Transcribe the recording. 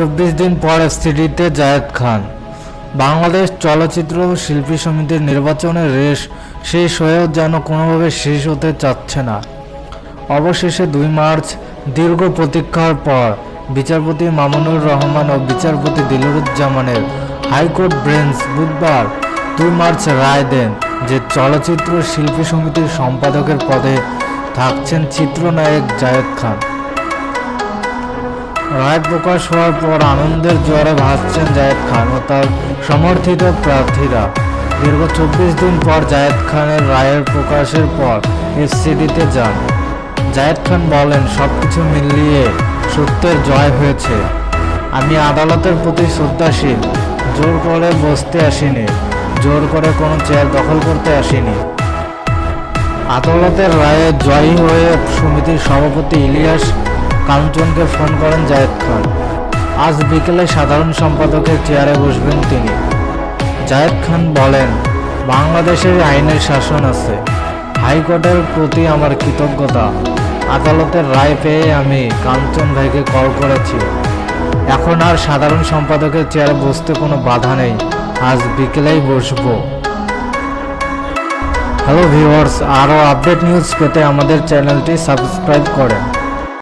চব্বিশ দিন পর সিডিতে জায়েদ খান। বাংলাদেশ চলচ্চিত্র শিল্পী সমিতির নির্বাচনের রেশ শেষ হয়েও যেন কোনোভাবে শেষ হতে চাচ্ছে না। অবশেষে দুই মার্চ দীর্ঘ প্রতীক্ষার পর বিচারপতি মামুনুর রহমান ও বিচারপতি দিলুরুজ্জামানের হাইকোর্ট বেঞ্চ বুধবার দুই মার্চ রায় দেন যে চলচ্চিত্র শিল্পী সমিতির সম্পাদকের পদে থাকছেন চিত্রনায়ক জায়েদ খান। রায় প্রকাশ হওয়ার পর আনন্দের জোয়ারে ভাসছেন জায়েদ খান ও তার সমর্থিত প্রার্থীরা। দীর্ঘ চব্বিশ দিন পর জায়েদ খানের রায়ের প্রকাশের পর এসসিডিতে যান। জায়েদ খান বলেন, সবকিছু মিলিয়ে সত্যের জয় হয়েছে। আমি আদালতের প্রতি শ্রদ্ধাশীল। জোর করে বসতে আসিনি। জোর করে কোনো চেয়ার দখল করতে আসিনি। আদালতের রায়ে জয়ী হয়ে সমিতির সভাপতি ইলিয়াস কাঞ্চনকে ফোন করেন জায়েদ খান। আজ বিকেলে সাধারণ সম্পাদকের চেয়ারে বসবেন তিনি। জায়েদ খান বলেন, বাংলাদেশের আইনের শাসন আছে। হাইকোর্টের প্রতি আমার কৃতজ্ঞতা। আদালতের রায় পেয়ে আমি কাঞ্চন ভাইকে কল করেছি। এখন আর সাধারণ সম্পাদকের চেয়ারে বসতে কোনো বাধা নেই। আজ বিকেলেই বসবো। হ্যালো ভিউয়ার্স, আরও আপডেট নিউজ পেতে আমাদের চ্যানেলটি সাবস্ক্রাইব করেন।